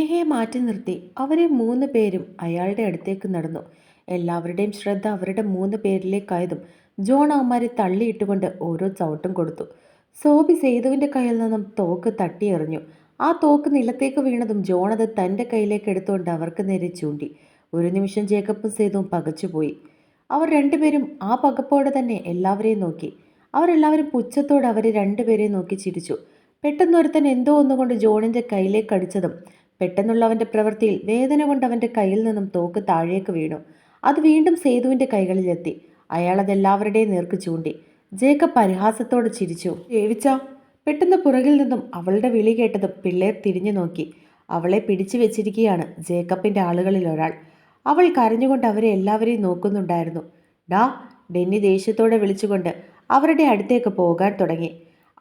നേഹയെ മാറ്റി നിർത്തി അവരെ മൂന്ന് പേരും അയാളുടെ അടുത്തേക്ക് നടന്നു. എല്ലാവരുടെയും ശ്രദ്ധ അവരുടെ മൂന്ന് പേരിലേക്കായതും ജോൺ അവന്മാരെ തള്ളിയിട്ടുകൊണ്ട് ഓരോ ചവിട്ടും കൊടുത്തു. സോബി സേതുവിന്റെ കയ്യിൽ നിന്നും തോക്ക് തട്ടിയെറിഞ്ഞു. ആ തോക്ക് നിലത്തേക്ക് വീണതും ജോൺ അത് തന്റെ കയ്യിലേക്ക് എടുത്തുകൊണ്ട് അവർക്ക് നേരെ ചൂണ്ടി. ഒരു നിമിഷം ജേക്കബും സേതുവും പകച്ചുപോയി. അവർ രണ്ടുപേരും ആ പകപ്പോടെ തന്നെ എല്ലാവരെയും നോക്കി. അവരെല്ലാവരും പുച്ഛത്തോടെ അവരെ രണ്ടുപേരെയും നോക്കി ചിരിച്ചു. പെട്ടെന്ന് ഒരുത്തൻ എന്തോ ഒന്നുകൊണ്ട് ജോണിന്റെ കയ്യിലേക്ക് അടിച്ചതും പെട്ടെന്നുള്ള അവന്റെ പ്രവൃത്തിയിൽ വേദന കൊണ്ട് അവന്റെ കയ്യിൽ നിന്നും തോക്ക് താഴേക്ക് വീണു. അത് വീണ്ടും സേതുവിന്റെ കൈകളിലെത്തി. അയാൾ അതെല്ലാവരുടെയും നേർക്ക് ചൂണ്ടി. ജേക്കബ് പരിഹാസത്തോട് ചിരിച്ചു. ഏവിച്ച പെട്ടെന്ന് പുറകിൽ നിന്നും അവളുടെ വിളി കേട്ടതും പിള്ളേർ തിരിഞ്ഞു നോക്കി. അവളെ പിടിച്ചു വെച്ചിരിക്കുകയാണ് ജേക്കബിന്റെ ആളുകളിൽ ഒരാൾ. അവൾ കരഞ്ഞുകൊണ്ട് അവരെ എല്ലാവരെയും നോക്കുന്നുണ്ടായിരുന്നു. ഡാ ഡെന്നി ദേഷ്യത്തോടെ വിളിച്ചുകൊണ്ട് അവരുടെ അടുത്തേക്ക് പോകാൻ തുടങ്ങി.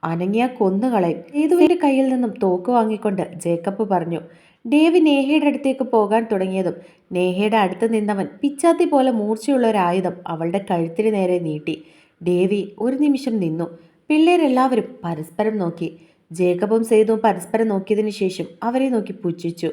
അനങ്ങിയ കൊന്നുകളയും സേതുവിന്റെ കയ്യിൽ നിന്നും തോക്ക് വാങ്ങിക്കൊണ്ട് ജേക്കബ് പറഞ്ഞു ഡേവി നേഹയുടെ അടുത്തേക്ക് പോകാൻ തുടങ്ങിയതും നേഹയുടെ അടുത്ത് നിന്നവൻ പിച്ചാത്തി പോലെ മൂർച്ചയുള്ള ഒരു ആയുധം അവളുടെ കഴുത്തിന് നേരെ നീട്ടി. ഡേവി ഒരു നിമിഷം നിന്നു. പിള്ളേരെല്ലാവരും പരസ്പരം നോക്കി. ജേക്കബും സേതുവും പരസ്പരം നോക്കിയതിനു ശേഷം അവരെ നോക്കി പുച്ഛിച്ചു.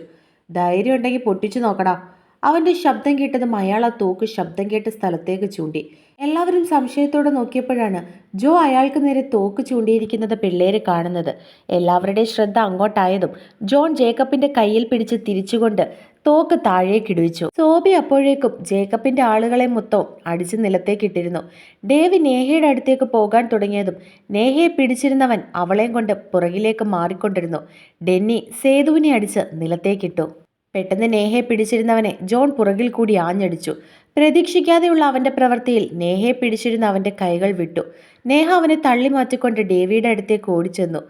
ധൈര്യം ഉണ്ടെങ്കിൽ പൊട്ടിച്ചു നോക്കടാ. അവന്റെ ശബ്ദം കേട്ടതും അയാൾ ആ തോക്ക് ശബ്ദം കേട്ട സ്ഥലത്തേക്ക് ചൂണ്ടി. എല്ലാവരും സംശയത്തോടെ നോക്കിയപ്പോഴാണ് ജോ അയാൾക്ക് നേരെ തോക്ക് ചൂണ്ടിയിരിക്കുന്നത് പിള്ളേരെ കാണുന്നത്. എല്ലാവരുടെയും ശ്രദ്ധ അങ്ങോട്ടായതും ജോൺ ജേക്കബിന്റെ കയ്യിൽ പിടിച്ച് തിരിച്ചുകൊണ്ട് തോക്ക് താഴേക്ക് ഇടിവിച്ചു. സോബി അപ്പോഴേക്കും ജേക്കബിന്റെ ആളുകളെ മൊത്തം അടിച്ച് നിലത്തേക്കിട്ടിരുന്നു ഡേവി നേഹയുടെ അടുത്തേക്ക് പോകാൻ തുടങ്ങിയതും നേഹയെ പിടിച്ചിരുന്നവൻ അവളെയും കൊണ്ട് പുറകിലേക്ക് മാറിക്കൊണ്ടിരുന്നു. ഡെന്നി സേതുവിനെ അടിച്ച് നിലത്തേക്കിട്ടു പെട്ടെന്ന് നേഹയെ പിടിച്ചിരുന്നവനെ ജോൺ പുറകിൽ കൂടി ആഞ്ഞടിച്ചു. പ്രതീക്ഷിക്കാതെയുള്ള അവന്റെ പ്രവൃത്തിയിൽ നേഹയെ പിടിച്ചിരുന്ന അവന്റെ കൈകൾ വിട്ടു. നേഹ അവനെ തള്ളി മാറ്റിക്കൊണ്ട് ഡേവിയുടെ അടുത്തേക്ക് ഓടിച്ചെന്നു.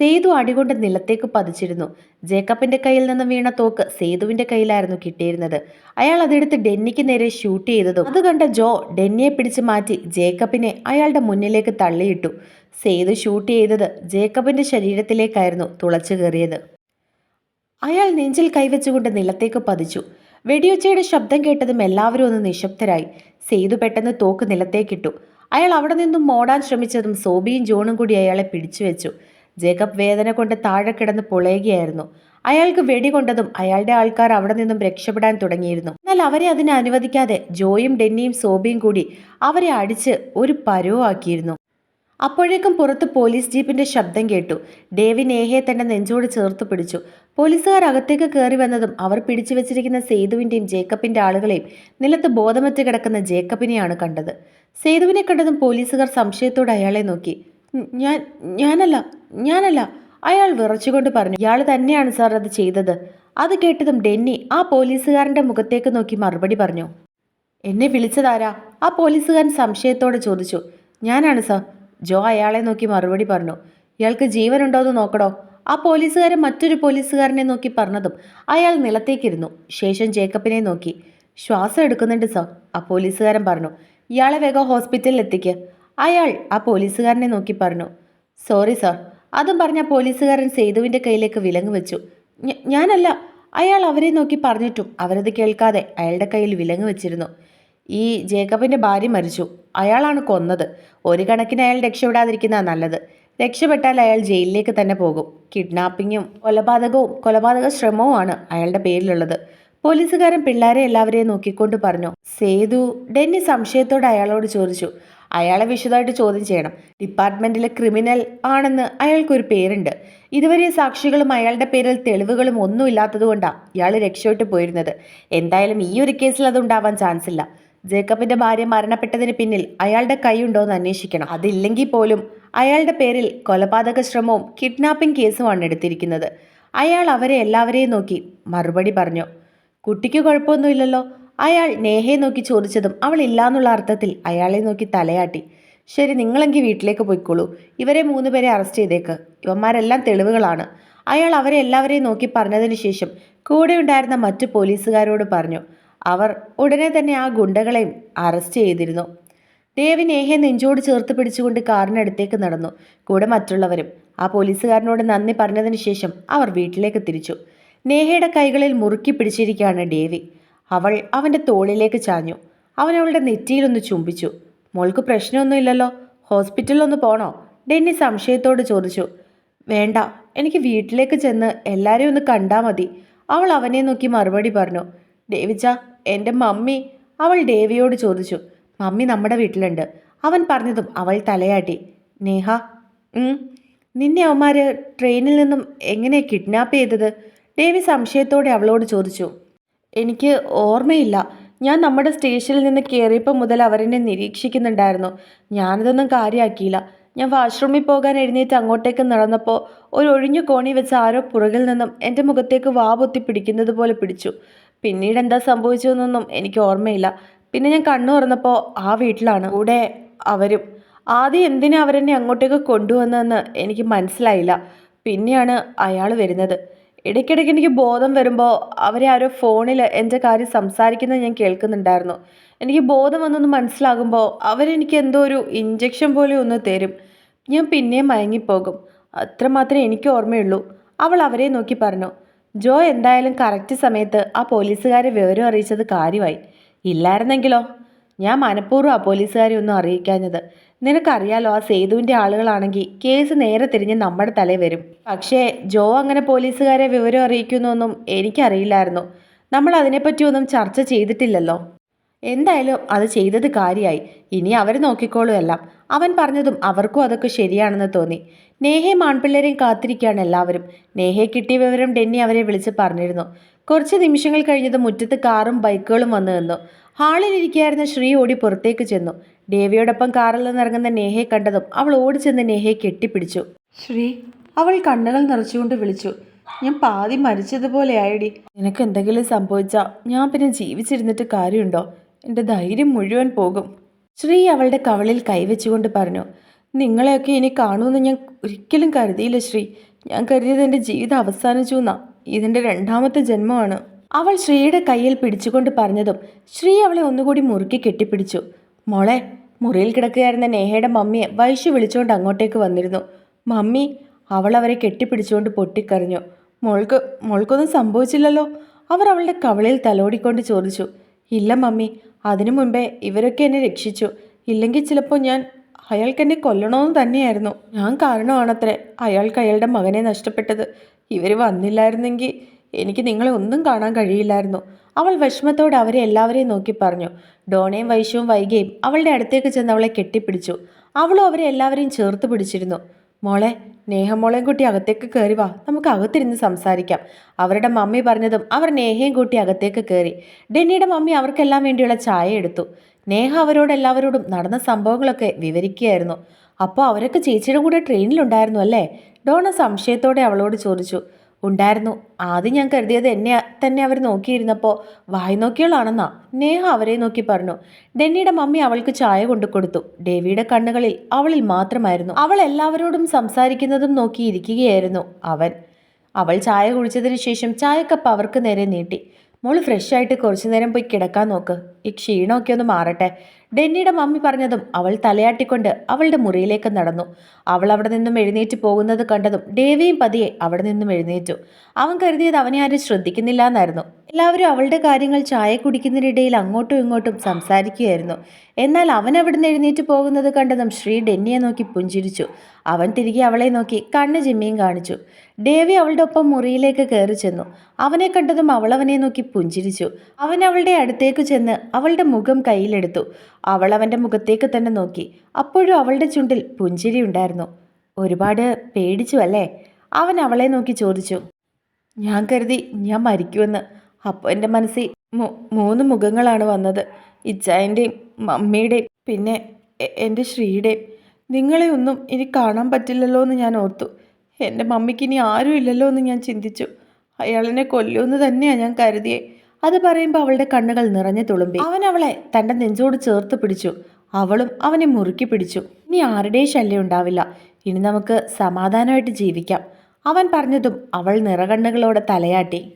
സേതു അടികൊണ്ട് നിലത്തേക്ക് പതിച്ചിരുന്നു. ജേക്കബിന്റെ കയ്യിൽ നിന്ന് വീണ തോക്ക് സേതുവിന്റെ കയ്യിലായിരുന്നു കിട്ടിയിരുന്നത്. അയാൾ അതെടുത്ത് ഡെന്നിക്ക് നേരെ ഷൂട്ട് ചെയ്തതും അത് കണ്ട ജോ ഡെന്നിയെ പിടിച്ചു മാറ്റി ജേക്കബിനെ അയാളുടെ മുന്നിലേക്ക് തള്ളിയിട്ടു. സേതു ഷൂട്ട് ചെയ്തത് ജേക്കബിന്റെ ശരീരത്തിലേക്കായിരുന്നു തുളച്ചു കയറിയത് അയാൾ നെഞ്ചിൽ കൈവച്ചുകൊണ്ട് നിലത്തേക്ക് പതിച്ചു. വെടിയൊച്ചയുടെ ശബ്ദം കേട്ടതും എല്ലാവരും ഒന്ന് നിശബ്ദരായി. സേതു പെട്ടെന്ന് തോക്ക് നിലത്തേക്കിട്ടു. അയാൾ അവിടെ നിന്നും മോടാൻ ശ്രമിച്ചതും സോബിയും ജോണും കൂടി അയാളെ പിടിച്ചു വെച്ചു. ജേക്കബ് വേദന കൊണ്ട് താഴെ കിടന്ന് പൊളയുകയായിരുന്നു. അയാൾക്ക് വെടികൊണ്ടതും അയാളുടെ ആൾക്കാർ അവിടെ നിന്നും രക്ഷപ്പെടാൻ തുടങ്ങിയിരുന്നു. എന്നാൽ അവരെ അതിനെ അനുവദിക്കാതെ ജോയും ഡെന്നിയും സോബിയും കൂടി അവരെ അടിച്ച് ഒരു പരുവാക്കിയിരുന്നു അപ്പോഴേക്കും പുറത്ത് പോലീസ് ജീപ്പിന്റെ ശബ്ദം കേട്ടു. ഡേവി നേഹയെ തന്റെ നെഞ്ചോട് ചേർത്ത് പിടിച്ചു. പോലീസുകാർ അകത്തേക്ക് കയറി വന്നതും അവർ പിടിച്ചു വെച്ചിരിക്കുന്ന സേതുവിന്റെയും ജേക്കബിന്റെ ആളുകളെയും നിലത്ത് ബോധമറ്റ് കിടക്കുന്ന ജേക്കബിനെയാണ് കണ്ടത്. സേതുവിനെ കണ്ടതും പോലീസുകാർ സംശയത്തോടെ അയാളെ നോക്കി. ഞാൻ ഞാനല്ല ഞാനല്ല അയാൾ വിറച്ചുകൊണ്ട് പറഞ്ഞു. ഇയാൾ തന്നെയാണ് സാർ അത് ചെയ്തത്. അത് കേട്ടതും ഡെന്നി ആ പോലീസുകാരന്റെ മുഖത്തേക്ക് നോക്കി മറുപടി പറഞ്ഞു. എന്നെ വിളിച്ചതാരാ? ആ പോലീസുകാരൻ സംശയത്തോടെ ചോദിച്ചു. ഞാനാണ് സാർ. ജോ അയാളെ നോക്കി മറുപടി പറഞ്ഞു. ഇയാൾക്ക് ജീവനുണ്ടോ എന്ന് നോക്കടോ. ആ പോലീസുകാരൻ മറ്റൊരു പോലീസുകാരനെ നോക്കി പറഞ്ഞതും അയാൾ നിലത്തേക്കിരുന്നു. ശേഷം ജേക്കബിനെ നോക്കി. ശ്വാസം എടുക്കുന്നുണ്ട് സർ ആ പോലീസുകാരൻ പറഞ്ഞു. ഇയാളെ വേഗം ഹോസ്പിറ്റലിൽ എത്തിക്ക്. അയാൾ ആ പോലീസുകാരനെ നോക്കി പറഞ്ഞു. സോറി സർ അതും പറഞ്ഞ പോലീസുകാരൻ സേതുവിന്റെ കയ്യിലേക്ക് വിലങ്ങ് വെച്ചു. ഞാനല്ല അയാൾ അവരെ നോക്കി പറഞ്ഞിട്ടും അവരത് കേൾക്കാതെ അയാളുടെ കയ്യിൽ വിലങ്ങ് വെച്ചിരുന്നു. ഈ ജേക്കബിന്റെ ഭാര്യ മരിച്ചു. അയാളാണ് കൊന്നത്. ഒരു കണക്കിന് അയാൾ രക്ഷപ്പെടാതിരിക്കുന്ന നല്ലത്. രക്ഷപ്പെട്ടാൽ അയാൾ ജയിലിലേക്ക് തന്നെ പോകും. കിഡ്നാപ്പിങ്ങും കൊലപാതകവും കൊലപാതക ശ്രമവുമാണ് അയാളുടെ പേരിലുള്ളത്. പോലീസുകാരൻ പിള്ളേരെ എല്ലാവരെയും നോക്കിക്കൊണ്ട് പറഞ്ഞു സേതു ഡെന്നി സംശയത്തോടെ അയാളോട് ചോദിച്ചു. അയാളെ വിശദമായിട്ട് ചോദ്യം ചെയ്യണം. ഡിപ്പാർട്ട്മെന്റിലെ ക്രിമിനൽ ആണെന്ന് അയാൾക്കൊരു പേരുണ്ട്. ഇതുവരെ സാക്ഷികളും അയാളുടെ പേരിൽ തെളിവുകളും ഒന്നും ഇല്ലാത്തതുകൊണ്ടാണ് ഇയാൾ രക്ഷപ്പെട്ടു പോയിരുന്നത്. എന്തായാലും ഈ ഒരു കേസിൽ അതുണ്ടാവാൻ ചാൻസ് ഇല്ല ജേക്കബിന്റെ ഭാര്യ മരണപ്പെട്ടതിന് പിന്നിൽ അയാളുടെ കൈയുണ്ടോ എന്ന് അന്വേഷിക്കണം. അതില്ലെങ്കിൽ പോലും അയാളുടെ പേരിൽ കൊലപാതക ശ്രമവും കിഡ്നാപ്പിംഗ് കേസുമാണ് എടുത്തിരിക്കുന്നത്. അയാൾ അവരെ എല്ലാവരെയും നോക്കി മറുപടി പറഞ്ഞു. കുട്ടിക്ക് കുഴപ്പമൊന്നുമില്ലല്ലോ. അയാൾ നേഹയെ നോക്കി ചോദിച്ചതും അവൾ ഇല്ലാന്നുള്ള അർത്ഥത്തിൽ അയാളെ നോക്കി തലയാട്ടി. ശരി നിങ്ങളെങ്കിൽ വീട്ടിലേക്ക് പോയിക്കോളൂ. ഇവരെ മൂന്ന് പേരെ അറസ്റ്റ് ചെയ്തേക്ക്. ഇവന്മാരെല്ലാം തെളിവുകളാണ്. അയാൾ അവരെ എല്ലാവരെയും നോക്കി പറഞ്ഞതിന് ശേഷം കൂടെ ഉണ്ടായിരുന്ന മറ്റു പോലീസുകാരോട് പറഞ്ഞു. അവർ ഉടനെ തന്നെ ആ ഗുണ്ടകളെയും അറസ്റ്റ് ചെയ്തിരുന്നു. ദേവി നേഹയെ നെഞ്ചോട് ചേർത്ത് പിടിച്ചുകൊണ്ട് കാറിനടുത്തേക്ക് നടന്നു. കൂടെ മറ്റുള്ളവരും ആ പോലീസുകാരനോട് നന്ദി പറഞ്ഞതിന് ശേഷം അവർ വീട്ടിലേക്ക് തിരിച്ചു. നേഹയുടെ കൈകളിൽ മുറുക്കി പിടിച്ചിരിക്കുകയാണ് ഡേവി അവൾ അവന്റെ തോളിലേക്ക് ചാഞ്ഞു. അവൻ അവളുടെ നെറ്റിയിലൊന്ന് ചുംബിച്ചു. മോൾക്ക് പ്രശ്നമൊന്നുമില്ലല്ലോ. ഹോസ്പിറ്റലിലൊന്ന് പോണോ? ഡെന്നി സംശയത്തോട് ചോദിച്ചു. വേണ്ട എനിക്ക് വീട്ടിലേക്ക് ചെന്ന് എല്ലാവരെയും ഒന്ന് കണ്ടാൽ മതി. അവൾ അവനെ നോക്കി മറുപടി പറഞ്ഞു. ഡേവിച്ച എന്റെ മമ്മി അവൾ ദേവിയോട് ചോദിച്ചു മമ്മി നമ്മുടെ വീട്ടിലുണ്ട്. അവൻ പറഞ്ഞതും അവൾ തലയാട്ടി നേഹ നിന്നെ അവന്മാർ ട്രെയിനിൽ നിന്നും എങ്ങനെ കിഡ്നാപ്പ് ചെയ്തത്? ദേവി സംശയത്തോടെ അവളോട് ചോദിച്ചു എനിക്ക് ഓർമ്മയില്ല. ഞാൻ നമ്മുടെ സ്റ്റേഷനിൽ നിന്ന് കയറിയപ്പോൾ മുതൽ അവരെന്നെ നിരീക്ഷിക്കുന്നുണ്ടായിരുന്നു. ഞാനതൊന്നും കാര്യമാക്കിയില്ല ഞാൻ വാഷ്റൂമിൽ പോകാൻ എഴുന്നേറ്റ് അങ്ങോട്ടേക്ക് നടന്നപ്പോൾ ഒരു ഒഴിഞ്ഞു കോണി വെച്ച് ആരോ പുറകിൽ നിന്നും എന്റെ മുഖത്തേക്ക് വാ പൊത്തി പിടിക്കുന്നത് പോലെ പിടിച്ചു. പിന്നീട് എന്താ സംഭവിച്ചതെന്നൊന്നും എനിക്ക് ഓർമ്മയില്ല. പിന്നെ ഞാൻ കണ്ണു തുറന്നപ്പോൾ ആ വീട്ടിലാണ് കൂടെ അവരും. ആദ്യം എന്തിനാ അവരെന്നെ അങ്ങോട്ടേക്ക് കൊണ്ടുവന്നതെന്ന് എനിക്ക് മനസ്സിലായില്ല. പിന്നെയാണ് അയാൾ വരുന്നത്. ഇടയ്ക്കിടയ്ക്ക് എനിക്ക് ബോധം വരുമ്പോൾ അവരെ ആരോ ഫോണിൽ എന്റെ കാര്യം സംസാരിക്കുന്നത് ഞാൻ കേൾക്കുന്നുണ്ടായിരുന്നു. എനിക്ക് ബോധം വന്നൊന്ന് മനസ്സിലാകുമ്പോൾ അവരെനിക്ക് എന്തോ ഒരു ഇഞ്ചക്ഷൻ പോലെ ഒന്ന് തരും. ഞാൻ പിന്നെയും മയങ്ങിപ്പോകും. അത്രമാത്രമേ എനിക്ക് ഓർമ്മയുള്ളൂ. അവൾ അവരെ നോക്കി പറഞ്ഞു. ജോ എന്തായാലും കറക്റ്റ് സമയത്ത് ആ പോലീസുകാരെ വിവരം അറിയിച്ചത് കാര്യമായി. ഇല്ലായിരുന്നെങ്കിലോ? ഞാൻ മനഃപൂർവം ആ പോലീസുകാരെ ഒന്നും അറിയിക്കാഞ്ഞത്. നിനക്കറിയാലോ ആ സേതുവിന്റെ ആളുകളാണെങ്കിൽ കേസ് നേരെ തിരിഞ്ഞ് നമ്മുടെ തലയിൽ വരും. പക്ഷേ ജോ അങ്ങനെ പോലീസുകാരെ വിവരം അറിയിക്കുന്നൊന്നും എനിക്കറിയില്ലായിരുന്നു. നമ്മൾ അതിനെപ്പറ്റിയൊന്നും ചർച്ച ചെയ്തിട്ടില്ലല്ലോ. എന്തായാലും അത് ചെയ്തത് കാര്യമായി. ഇനി അവർ നോക്കിക്കോളും എല്ലാം. അവൻ പറഞ്ഞതും അവർക്കും അതൊക്കെ ശരിയാണെന്ന് തോന്നി. നേഹയും ആൺപിള്ളേരെയും കാത്തിരിക്കുകയാണ് എല്ലാവരും. നേഹയെ കിട്ടിയ വിവരം ഡെന്നി അവരെ വിളിച്ച് പറഞ്ഞിരുന്നു. കുറച്ച് നിമിഷങ്ങൾ കഴിഞ്ഞത് മുറ്റത്ത് കാറും ബൈക്കുകളും വന്നു നിന്നു. ഹാളിലിരിക്കുകയായിരുന്ന ശ്രീ ഓടി പുറത്തേക്ക് ചെന്നു. ദേവിയോടൊപ്പം കാറിൽ നിന്നിറങ്ങുന്ന നേഹയെ കണ്ടതും അവൾ ഓടിച്ചെന്ന് നേഹയെ കെട്ടിപ്പിടിച്ചു. ശ്രീ അവൾ കണ്ണുകൾ നിറച്ചുകൊണ്ട് വിളിച്ചു. ഞാൻ പാതി മരിച്ചതുപോലെ ആയിടി. നിനക്ക് എന്തെങ്കിലും സംഭവിച്ചാൽ ഞാൻ പിന്നെ ജീവിച്ചിരുന്നിട്ട് കാര്യമുണ്ടോ? എന്റെ ധൈര്യം മുഴുവൻ പോകും. ശ്രീ അവളുടെ കവളിൽ കൈവച്ചുകൊണ്ട് പറഞ്ഞു നിങ്ങളെയൊക്കെ ഇനി കാണുമെന്ന് ഞാൻ ഒരിക്കലും കരുതിയില്ല ശ്രീ. ഞാൻ കരുതിയത് എന്റെ ജീവിതം അവസാനിച്ചു എന്നാ. ഇതിന്റെ രണ്ടാമത്തെ ജന്മമാണ്. അവൾ ശ്രീയുടെ കയ്യിൽ പിടിച്ചുകൊണ്ട് പറഞ്ഞതും ശ്രീ അവളെ ഒന്നുകൂടി മുറുക്കി കെട്ടിപ്പിടിച്ചു. മോളെ മുറിയിൽ കിടക്കുകയായിരുന്ന നേഹയുടെ മമ്മിയെ വൈശു വിളിച്ചുകൊണ്ട് അങ്ങോട്ടേക്ക് വന്നിരുന്നു. മമ്മി അവൾ അവരെ കെട്ടിപ്പിടിച്ചുകൊണ്ട് പൊട്ടിക്കറിഞ്ഞു മോൾക്ക് മോൾക്കൊന്നും സംഭവിച്ചില്ലല്ലോ. അവർ അവളുടെ കവളിൽ തലോടിക്കൊണ്ട് ചോദിച്ചു ഇല്ല മമ്മി. അതിനു മുൻപേ ഇവരൊക്കെ എന്നെ രക്ഷിച്ചു. ഇല്ലെങ്കിൽ ചിലപ്പോൾ ഞാൻ അയാൾക്ക് എന്നെ കൊല്ലണമെന്ന് തന്നെയായിരുന്നു. ഞാൻ കാരണമാണത്രേ അയാൾക്ക് അയാളുടെ മകനെ നഷ്ടപ്പെട്ടത്. ഇവർ വന്നില്ലായിരുന്നെങ്കിൽ എനിക്ക് നിങ്ങളെ ഒന്നും കാണാൻ കഴിയില്ലായിരുന്നു. അവൾ വിഷമത്തോടെ അവരെ എല്ലാവരെയും നോക്കി പറഞ്ഞു. ഡോണയും വൈശുവും വൈകിയും അവളുടെ അടുത്തേക്ക് ചെന്ന് അവളെ കെട്ടിപ്പിടിച്ചു. അവളും അവരെ എല്ലാവരെയും ചേർത്ത് പിടിച്ചിരുന്നു. മോളെ നേഹമോളെയും കൂട്ടി അകത്തേക്ക് കയറി വാ. നമുക്ക് അകത്തിരുന്ന് സംസാരിക്കാം. അവരുടെ മമ്മി പറഞ്ഞതും അവർ നേഹയും കൂട്ടി അകത്തേക്ക് കയറി ഡെന്നിയുടെ മമ്മി അവർക്കെല്ലാം വേണ്ടിയുള്ള ചായ എടുത്തു. നേഹ അവരോട് എല്ലാവരോടും നടന്ന സംഭവങ്ങളൊക്കെ വിവരിക്കുകയായിരുന്നു. അപ്പോൾ അവരൊക്കെ ചേച്ചിയുടെ കൂടെ ട്രെയിനിലുണ്ടായിരുന്നു അല്ലേ? ഡോണ സംശയത്തോടെ അവളോട് ചോദിച്ചു. ഉണ്ടായിരുന്നു. ആദ്യം ഞാൻ കരുതിയത് എന്നെ തന്നെ അവർ നോക്കിയിരുന്നപ്പോൾ വായി നോക്കിയോളാണെന്നാ. നേഹ അവരെ നോക്കി പറഞ്ഞു. ഡെന്നിയുടെ മമ്മി അവൾക്ക് ചായ കൊണ്ടു കൊടുത്തു. ഡേവിയുടെ കണ്ണുകളിൽ അവളിൽ മാത്രമായിരുന്നു. അവൾ എല്ലാവരോടും സംസാരിക്കുന്നതും നോക്കിയിരിക്കുകയായിരുന്നു അവൻ. അവൾ ചായ കുടിച്ചതിന് ശേഷം ചായക്കപ്പ് അവർക്ക് നേരെ നീട്ടി. മോൾ ഫ്രഷ് ആയിട്ട് കുറച്ചു നേരം പോയി കിടക്കാൻ നോക്ക്. ഈ ക്ഷീണമൊക്കെ ഒന്ന് മാറട്ടെ. ഡെന്നിയുടെ മമ്മി പറഞ്ഞതും അവൾ തലയാട്ടിക്കൊണ്ട് അവളുടെ മുറിയിലേക്ക് നടന്നു. അവൾ അവിടെ നിന്നും എഴുന്നേറ്റ് പോകുന്നത് കണ്ടതും ഡേവിയും പതിയെ അവിടെ നിന്നും എഴുന്നേറ്റു. അവൻ കരുതിയത് അവനെ ആരും ശ്രദ്ധിക്കുന്നില്ല എന്നായിരുന്നു എല്ലാവരും അവളുടെ കാര്യങ്ങൾ ചായ കുടിക്കുന്നതിനിടയിൽ അങ്ങോട്ടും ഇങ്ങോട്ടും സംസാരിക്കുകയായിരുന്നു. എന്നാൽ അവൻ അവിടുന്ന് എഴുന്നേറ്റ് പോകുന്നത് കണ്ടതും ശ്രീ ഡെന്നിയെ നോക്കി പുഞ്ചിരിച്ചു. അവൻ തിരികെ അവളെ നോക്കി കണ്ണ് ചിമ്മിയും കാണിച്ചു. ഡേവി അവളുടെ ഒപ്പം മുറിയിലേക്ക് കയറി ചെന്നു. അവനെ കണ്ടതും അവൾ അവനെ നോക്കി പുഞ്ചിരിച്ചു. അവൻ അവളുടെ അടുത്തേക്ക് ചെന്ന് അവളുടെ മുഖം കയ്യിലെടുത്തു. അവൾ അവന്റെ മുഖത്തേക്ക് തന്നെ നോക്കി. അപ്പോഴും അവളുടെ ചുണ്ടിൽ പുഞ്ചിരി ഉണ്ടായിരുന്നു. ഒരുപാട് പേടിച്ചു അല്ലേ? അവൻ അവളെ നോക്കി ചോദിച്ചു. ഞാൻ കരുതി ഞാൻ മരിക്കുമെന്ന്. അപ്പോൾ എന്റെ മനസ്സിൽ മൂന്ന് മുഖങ്ങളാണ് വന്നത്. ഇച്ചായന്റെയും മമ്മിയുടെയും പിന്നെ എന്റെ ശ്രീയുടെയും. നിങ്ങളെ ഒന്നും ഇനി കാണാൻ പറ്റില്ലല്ലോ എന്ന് ഞാൻ ഓർത്തു. എന്റെ മമ്മിക്ക് ഇനി ആരും ഇല്ലല്ലോ എന്ന് ഞാൻ ചിന്തിച്ചു. അയാളിനെ കൊല്ലുമെന്ന് തന്നെയാണ് ഞാൻ കരുതിയേ. അത് പറയുമ്പോൾ അവളുടെ കണ്ണുകൾ നിറഞ്ഞു തുളുമ്പി. അവൻ അവളെ തന്റെ നെഞ്ചോട് ചേർത്ത് പിടിച്ചു. അവളും അവനെ മുറുക്കി പിടിച്ചു. ഇനി ആരുടെയും ശല്യം ഉണ്ടാവില്ല. ഇനി നമുക്ക് സമാധാനമായിട്ട് ജീവിക്കാം. അവൻ പറഞ്ഞതും അവൾ നിറകണ്ണുകളോടെ തലയാട്ടി.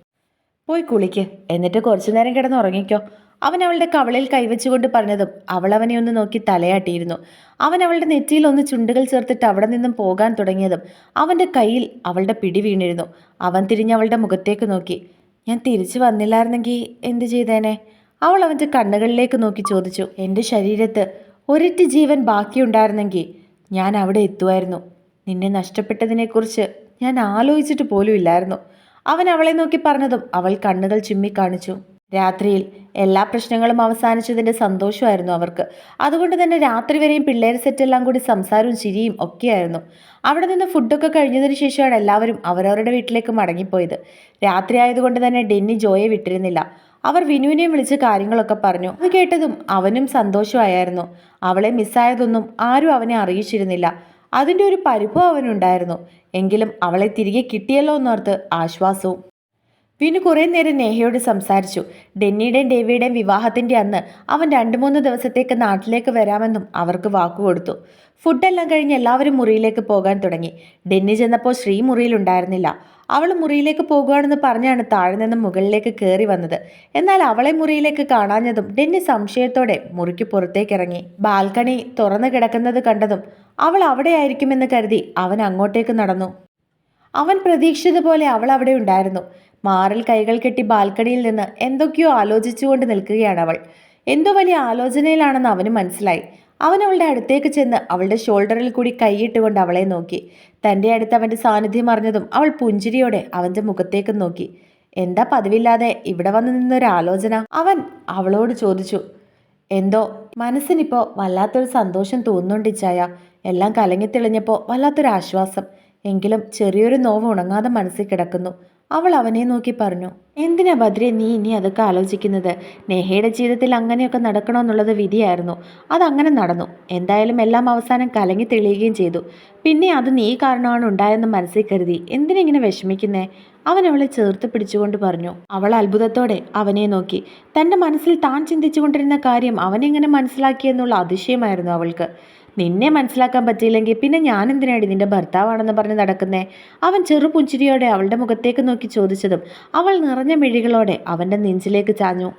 പോയി കുളിക്ക്. എന്നിട്ട് കുറച്ചു നേരം കിടന്ന് ഉറങ്ങിക്കോ. അവൻ അവളുടെ കവളിൽ കൈവച്ചുകൊണ്ട് പറഞ്ഞതും അവൾ അവനെ ഒന്ന് നോക്കി തലയാട്ടിയിരുന്നു. അവൻ അവളുടെ നെറ്റിയിൽ ഒന്ന് ചുണ്ടുകൾ ചേർത്തിട്ട് അവിടെ നിന്നും പോകാൻ തുടങ്ങിയതും അവന്റെ കയ്യിൽ അവളുടെ പിടി വീണിരുന്നു. അവൻ തിരിഞ്ഞ് അവളുടെ മുഖത്തേക്ക് നോക്കി. ഞാൻ തിരിച്ചു വന്നില്ലായിരുന്നെങ്കിൽ എന്ത് ചെയ്തേനെ? അവൾ അവന്റെ കണ്ണുകളിലേക്ക് നോക്കി ചോദിച്ചു. എന്റെ ശരീരത്ത് ഒരിറ്റ് ജീവൻ ബാക്കിയുണ്ടായിരുന്നെങ്കിൽ ഞാൻ അവിടെ എത്തുമായിരുന്നു. നിന്നെ നഷ്ടപ്പെട്ടതിനെക്കുറിച്ച് ഞാൻ ആലോചിച്ചിട്ട് പോലും ഇല്ലായിരുന്നു. അവൻ അവളെ നോക്കി പറഞ്ഞതും അവൾ കണ്ണുകൾ ചിമ്മിക്കാണിച്ചു. രാത്രിയിൽ എല്ലാ പ്രശ്നങ്ങളും അവസാനിച്ചതിന്റെ സന്തോഷമായിരുന്നു അവർക്ക്. അതുകൊണ്ട് തന്നെ രാത്രി വരെയും പിള്ളേർ സെറ്റെല്ലാം കൂടി സംസാരവും ചിരിയും ഒക്കെയായിരുന്നു. അവിടെ നിന്ന് ഫുഡൊക്കെ കഴിഞ്ഞതിന് ശേഷമാണ് എല്ലാവരും അവരവരുടെ വീട്ടിലേക്ക് മടങ്ങിപ്പോയത്. രാത്രി ആയതുകൊണ്ട് തന്നെ ഡെന്നി ജോയെ വിട്ടിരുന്നില്ല. അവർ വിനുവിനെയും വിളിച്ച് കാര്യങ്ങളൊക്കെ പറഞ്ഞു. അത് കേട്ടതും അവനും സന്തോഷമായിരുന്നു അവളെ മിസ്സായതൊന്നും ആരും അവനെ അറിയിച്ചിരുന്നില്ല. അതിന്റെ ഒരു പരിഭവം അവനുണ്ടായിരുന്നു. എങ്കിലും അവളെ തിരികെ കിട്ടിയല്ലോ എന്നോർത്ത് ആശ്വാസവും വിനു കുറേ നേരം നേഹയോട് സംസാരിച്ചു. ഡെന്നിയുടെയും ഡേവിയുടെയും വിവാഹത്തിന്റെ അന്ന് അവൻ രണ്ട് മൂന്ന് ദിവസത്തേക്ക് നാട്ടിലേക്ക് വരാമെന്നും അവർക്ക് വാക്കുകൊടുത്തു ഫുഡെല്ലാം കഴിഞ്ഞ് എല്ലാവരും മുറിയിലേക്ക് പോകാൻ തുടങ്ങി. ഡെന്നി ചെന്നപ്പോൾ ശ്രീ മുറിയിലുണ്ടായിരുന്നില്ല അവൾ മുറിയിലേക്ക് പോകുകയാണെന്ന് പറഞ്ഞാണ് താഴെ നിന്ന് മുകളിലേക്ക് കയറി വന്നത്. എന്നാൽ അവളെ മുറിയിലേക്ക് കാണാഞ്ഞതും ഡെന്നി സംശയത്തോടെ മുറിക്ക് പുറത്തേക്കിറങ്ങി. ബാൽക്കണി തുറന്നു കിടക്കുന്നത് കണ്ടതും അവൾ അവിടെയായിരിക്കുമെന്ന് കരുതി അവൻ അങ്ങോട്ടേക്ക് നടന്നു. അവൻ പ്രതീക്ഷിച്ചതുപോലെ അവൾ അവിടെ ഉണ്ടായിരുന്നു. മാറിൽ കൈകൾ കെട്ടി ബാൽക്കണിയിൽ നിന്ന് എന്തൊക്കെയോ ആലോചിച്ചുകൊണ്ട് നിൽക്കുകയാണ് അവൾ. എന്തോ വലിയ ആലോചനയിലാണെന്ന് അവന് മനസ്സിലായി. അവൻ അവളുടെ അടുത്തേക്ക് ചെന്ന് അവളുടെ ഷോൾഡറിൽ കൂടി കൈയിട്ടുകൊണ്ട് അവളെ നോക്കി. തന്റെ അടുത്ത് അവന്റെ സാന്നിധ്യം അറിഞ്ഞതും അവൾ പുഞ്ചിരിയോടെ അവന്റെ മുഖത്തേക്ക് നോക്കി. എന്താ പതിവില്ലാതെ ഇവിടെ വന്നു നിന്നൊരു ആലോചന? അവൻ അവളോട് ചോദിച്ചു. എന്തോ? മനസ്സിനിപ്പോൾ വല്ലാത്തൊരു സന്തോഷം തോന്നുന്നുണ്ട് ഇച്ചായ. എല്ലാം കലങ്ങിത്തെളിഞ്ഞപ്പോൾ വല്ലാത്തൊരു ആശ്വാസം. എങ്കിലും ചെറിയൊരു നോവ് ഉണങ്ങാതെ മനസ്സിൽ കിടക്കുന്നു. അവൾ അവനെ നോക്കി പറഞ്ഞു എന്തിനാ ഭദ്രെ നീ ഇനി അതൊക്കെ ആലോചിക്കുന്നത്? നെഹയുടെ ജീവിതത്തിൽ അങ്ങനെയൊക്കെ നടക്കണമെന്നുള്ളത് വിധിയായിരുന്നു. അതങ്ങനെ നടന്നു. എന്തായാലും എല്ലാം അവസാനം കലങ്ങി തെളിയുകയും ചെയ്തു. പിന്നെ അത് നീ കാരണമാണ് ഉണ്ടായെന്ന് മനസ്സിൽ കരുതി. എന്തിനെങ്ങനെ വിഷമിക്കുന്നേ? അവൻ അവളെ ചേർത്ത് പിടിച്ചുകൊണ്ട് പറഞ്ഞു. അവൾ അത്ഭുതത്തോടെ അവനെ നോക്കി. തന്റെ മനസ്സിൽ താൻ ചിന്തിച്ചുകൊണ്ടിരുന്ന കാര്യം അവനെങ്ങനെ മനസ്സിലാക്കിയെന്നുള്ള അതിശയമായിരുന്നു അവൾക്ക്. നിന്നെ മനസ്സിലാക്കാൻ പറ്റിയില്ലെങ്കിൽ പിന്നെ ഞാൻ എന്തിനാടി നിന്റെ ഭർത്താവാണെന്ന് പറഞ്ഞ് നടക്കുന്നേ? അവൻ ചെറുപുഞ്ചിരിയോടെ അവളുടെ മുഖത്തേക്ക് നോക്കി ചോദിച്ചതും അവൾ നിറഞ്ഞ മിഴികളോടെ അവന്റെ നെഞ്ചിലേക്ക് ചാഞ്ഞു.